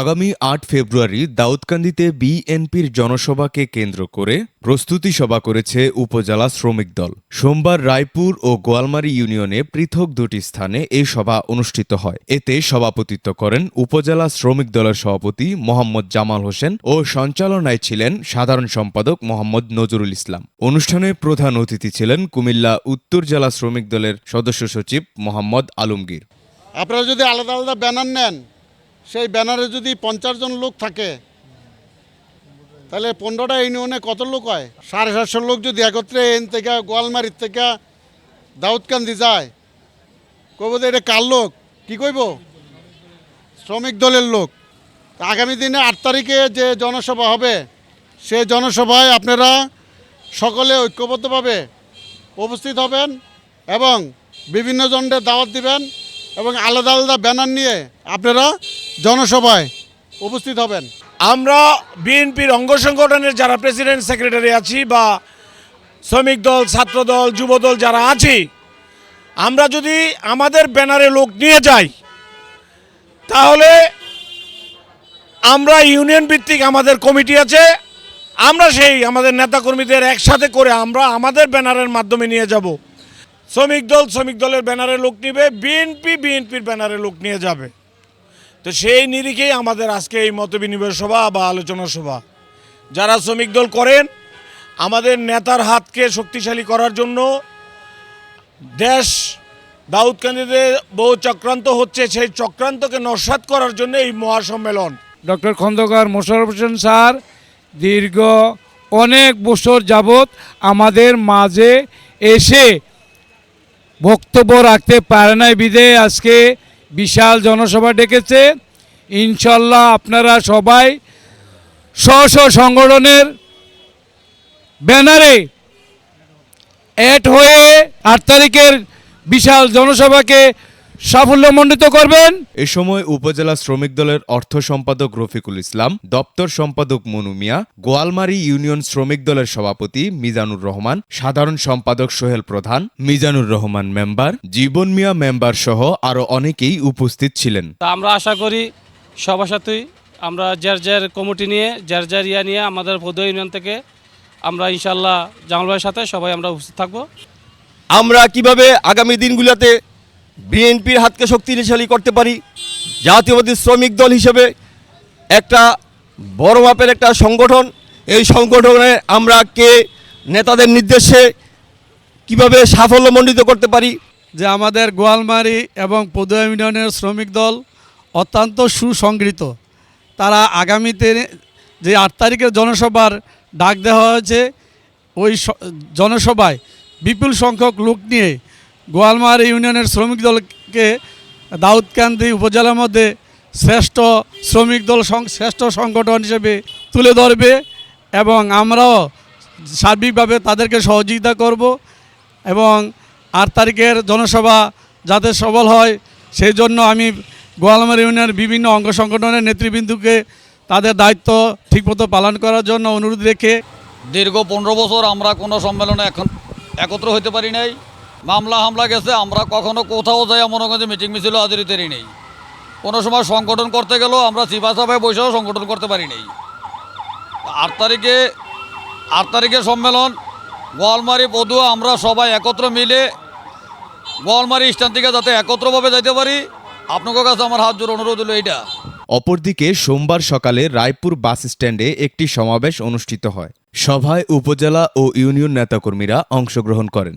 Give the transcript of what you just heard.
আগামী আট ফেব্রুয়ারি দাউদকান্দিতে বিএনপির জনসভাকে কেন্দ্র করে প্রস্তুতি সভা করেছে উপজেলা শ্রমিক দল। সোমবার রায়পুর ও গোয়ালমারি ইউনিয়নে পৃথক দুটি স্থানে এই সভা অনুষ্ঠিত হয়। এতে সভাপতিত্ব করেন উপজেলা শ্রমিক দলের সভাপতি মোহাম্মদ জামাল হোসেন ও সঞ্চালনায় ছিলেন সাধারণ সম্পাদক মোহাম্মদ নজরুল ইসলাম। অনুষ্ঠানে প্রধান অতিথি ছিলেন কুমিল্লা উত্তর জেলা শ্রমিক দলের সদস্য সচিব মোহাম্মদ আলমগীর। আপনারা যদি আলাদা আলাদা ব্যানার নেন সেই ব্যানারে যদি পঞ্চাশ জন লোক থাকে, তাহলে পনেরোটা ইউনিয়নে কত লোক হয়? সাড়ে সাতশো লোক যদি একত্রে এন থেকে, গোয়ালমারির থেকে দাউদকান্দি যায়, কইব এটা কার লোক? কী কইব? শ্রমিক দলের লোক। আগামী দিনে আট তারিখে যে জনসভা হবে সেই জনসভায় আপনারা সকলে ঐক্যবদ্ধভাবে উপস্থিত হবেন এবং বিভিন্ন জনের দাওয়াত দিবেন। এবং আলাদা আলাদা ব্যানার নিয়ে আপনারা জনসভায় উপস্থিত হবেন। আমরা বিএনপির অঙ্গ সংগঠনের যারা প্রেসিডেন্ট সেক্রেটারি আছি বা শ্রমিক দল, ছাত্র দল, যুব দল যারা আছি, আমরা যদি আমাদের ব্যানারে লোক নিয়ে যাই, তাহলে আমরা ইউনিয়ন ভিত্তিক আমাদের কমিটি আছে, আমরা সেই আমাদের নেতাকর্মীদের একসাথে করে আমরা আমাদের ব্যানারের মাধ্যমে নিয়ে যাব। শ্রমিক দল শ্রমিক দলের ব্যানারে লোক নিবে, বিএনপি বিএনপির ব্যানারে লোক নিয়ে যাবে। তো সেই নিরিখেই আমাদের আজকে এই মত বিনিময় সভা বা আলোচনা সভা। যারা শ্রমিক দল করেন, আমাদের নেতার হাতকে শক্তিশালী করার জন্য দেশ দাউদকান্দিতে বহু চক্রান্ত হচ্ছে, সেই চক্রান্তকে নস্বাত করার জন্য এই মহাসম্মেলন। ডক্টর খন্দকার মোশাররফ হোসেন স্যার, দীর্ঘ অনেক বছর যাবত আমাদের মাঝে এসে বক্তব্য রাখতে পারে নাই বিধে আজকে বিশাল জনসভা ডেকেছে। ইনশাল্লাহ আপনারা সবাই স্ব স্ব সংগঠনের ব্যানারে অ্যাড হয়ে আট তারিখের বিশাল জনসভাকে সাফল্যমণ্ডিত করবেন এ সময় উপজেলা শ্রমিক দলের অর্থ সম্পাদক রফিকুল ইসলাম দপ্তর সম্পাদক মনু মিয়া গোয়ালমারী ইউনিয়ন শ্রমিক দলের সভাপতি মিজানুর রহমান সাধারণ সম্পাদক সোহেল প্রধান মিজানুর রহমান মেম্বার জীবন মিয়া মেম্বার সহ আরও অনেকেই উপস্থিত ছিলেন। তা আমরা আশা করি সবার সাথেই আমরা যার যার কমিটি নিয়ে যার যার ইয়া নিয়ে আমাদের পৌদ ইউনিয়ন থেকে আমরা ইনশাল্লাহ জামাল ভাইয়ের সাথে সবাই আমরা উপস্থিত থাকব। আমরা কীভাবে আগামী দিনগুলোতে বিএনপির হাতকে শক্তিশালী করতে পারি, জাতীয়বাদী শ্রমিক দল হিসেবে একটা বড় মাপের একটা সংগঠন। এই সংগঠনে আমরা কে নেতাদের নির্দেশে কীভাবে সাফল্যমণ্ডিত করতে পারি? যে আমাদের গোয়ালমারি এবং পদুয়া ইউনিয়নের শ্রমিক দল অত্যন্ত সুসংগৃহীত। তারা আগামীতে যে আট তারিখের জনসভার ডাক দেওয়া হয়েছে, ওই জনসভায় বিপুল সংখ্যক লোক নিয়ে গোয়ালমারি ইউনিয়নের শ্রমিক দলকে দাউদকান্দি উপজেলার মধ্যে শ্রেষ্ঠ শ্রমিক দল শ্রেষ্ঠ সংগঠন হিসেবে তুলে ধরবে এবং আমরাও সার্বিকভাবে তাদেরকে সহযোগিতা করব এবং আট তারিখের জনসভা যাতে সবল হয়, সেই জন্য আমি গোয়ালমার ইউনিয়নের বিভিন্ন অঙ্গ সংগঠনের নেতৃবৃন্দকে তাদের দায়িত্ব ঠিকমতো পালন করার জন্য অনুরোধ রেখে দীর্ঘ পনেরো বছর আমরা কোনো সম্মেলনে এখন একত্র হতে পারি নাই। মামলা হামলা গেছে, আমরা কখনো কোথাও যাই মনে করি মিটিং মিছিল হাজিরিতেরই নেই। কোনো সময় সংগঠন করতে গেলেও আমরা চিপা চাপায় বসেও সংগঠন করতে পারি নাই। আট তারিখে আট তারিখে সম্মেলন, গোয়ালমারি, পদুয়া আমরা সবাই একত্র মিলে গোয়ালমারি স্ট্যান্ড থেকে যাতে একত্রভাবে যাইতে পারি। আপনাদের কাছে আমার হাত জোর অনুরোধ হলো এইটা। অপরদিকে সোমবার সকালে রায়পুর বাস স্ট্যান্ডে একটি সমাবেশ অনুষ্ঠিত হয়। সভায় উপজেলা ও ইউনিয়ন নেতাকর্মীরা অংশগ্রহণ করেন।